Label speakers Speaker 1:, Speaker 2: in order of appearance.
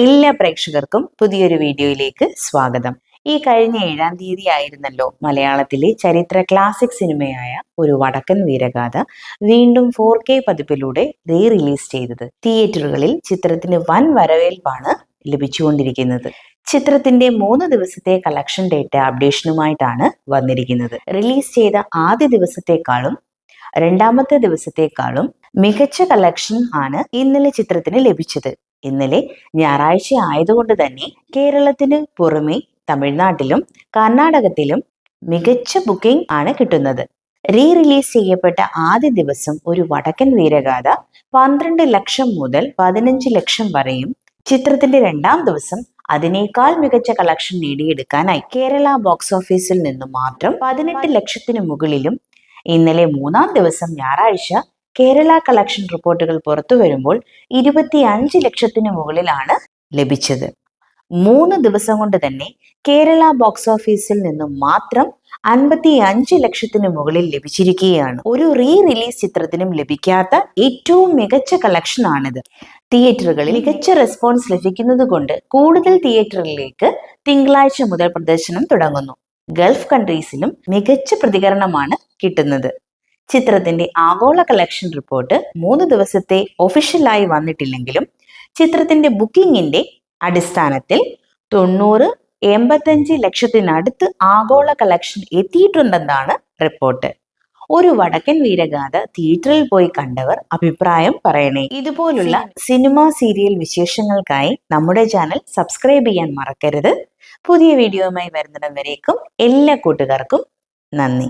Speaker 1: എല്ലാ പ്രേക്ഷകർക്കും പുതിയൊരു വീഡിയോയിലേക്ക് സ്വാഗതം. ഈ കഴിഞ്ഞ ഏഴാം തീയതി ആയിരുന്നല്ലോ മലയാളത്തിലെ ചരിത്ര ക്ലാസിക് സിനിമയായ ഒരു വടക്കൻ വീരഗാഥ വീണ്ടും ഫോർ കെ പതിപ്പിലൂടെ റീ റിലീസ് ചെയ്തത്. തിയേറ്ററുകളിൽ ചിത്രത്തിന് വൻ വരവേൽപ്പാണ് ലഭിച്ചുകൊണ്ടിരിക്കുന്നത്. ചിത്രത്തിന്റെ മൂന്ന് ദിവസത്തെ കളക്ഷൻ ഡേറ്റ അപ്ഡേഷനുമായിട്ടാണ് വന്നിരിക്കുന്നത്. റിലീസ് ചെയ്ത ആദ്യ ദിവസത്തെക്കാളും രണ്ടാമത്തെ ദിവസത്തെക്കാളും മികച്ച കളക്ഷൻ ആണ് ഇന്നലെ ചിത്രത്തിന് ലഭിച്ചത്. ഇന്നലെ ഞായറാഴ്ച ആയതുകൊണ്ട് തന്നെ കേരളത്തിന് പുറമെ തമിഴ്നാട്ടിലും കർണാടകത്തിലും മികച്ച ബുക്കിംഗ് ആണ് കിട്ടുന്നത്. റീ റിലീസ് ചെയ്യപ്പെട്ട ആദ്യ ദിവസം ഒരു വടക്കൻ വീരഗാഥ പന്ത്രണ്ട് ലക്ഷം മുതൽ പതിനഞ്ച് ലക്ഷം വരെയും ചിത്രത്തിന്റെ രണ്ടാം ദിവസം അതിനേക്കാൾ മികച്ച കളക്ഷൻ നേടിയെടുക്കാനായി കേരള ബോക്സ് ഓഫീസിൽ നിന്നും മാത്രം പതിനെട്ട് ലക്ഷത്തിന് മുകളിലും ഇന്നലെ മൂന്നാം ദിവസം ഞായറാഴ്ച കേരള കളക്ഷൻ റിപ്പോർട്ടുകൾ പുറത്തു വരുമ്പോൾ ഇരുപത്തി അഞ്ച് ലക്ഷത്തിന് മുകളിലാണ് ലഭിച്ചത്. മൂന്ന് ദിവസം കൊണ്ട് തന്നെ കേരള ബോക്സ് ഓഫീസിൽ നിന്നും മാത്രം അൻപത്തി അഞ്ച് ലക്ഷത്തിന് മുകളിൽ ലഭിച്ചിരിക്കുകയാണ്. ഒരു റീ റിലീസ് ചിത്രത്തിനും ലഭിക്കാത്ത ഏറ്റവും മികച്ച കളക്ഷൻ ആണിത്. തിയേറ്ററുകളിൽ മികച്ച റെസ്പോൺസ് ലഭിക്കുന്നത് കൊണ്ട് കൂടുതൽ തിയേറ്ററുകളിലേക്ക് തിങ്കളാഴ്ച മുതൽ പ്രദർശനം തുടങ്ങുന്നു. ഗൾഫ് കൺട്രീസിലും മികച്ച പ്രതികരണമാണ് കിട്ടുന്നത്. ചിത്രത്തിന്റെ ആഗോള കളക്ഷൻ റിപ്പോർട്ട് മൂന്ന് ദിവസത്തെ ഒഫീഷ്യലായി വന്നിട്ടില്ലെങ്കിലും ചിത്രത്തിന്റെ ബുക്കിംഗിന്റെ അടിസ്ഥാനത്തിൽ തൊണ്ണൂറ് എൺപത്തഞ്ച് ലക്ഷത്തിനടുത്ത് ആഗോള കളക്ഷൻ എത്തിയിട്ടുണ്ടെന്നാണ് റിപ്പോർട്ട് ഒരു വടക്കൻ വീരഗാഥ തിയേറ്ററിൽ പോയി കണ്ടവർ അഭിപ്രായം പറയണേ. ഇതുപോലുള്ള സിനിമ സീരിയൽ വിശേഷങ്ങൾക്കായി നമ്മുടെ ചാനൽ സബ്സ്ക്രൈബ് ചെയ്യാൻ മറക്കരുത്. പുതിയ വീഡിയോയുമായി വരുന്നിടം വരേക്കും എല്ലാ കൂട്ടുകാർക്കും നന്ദി.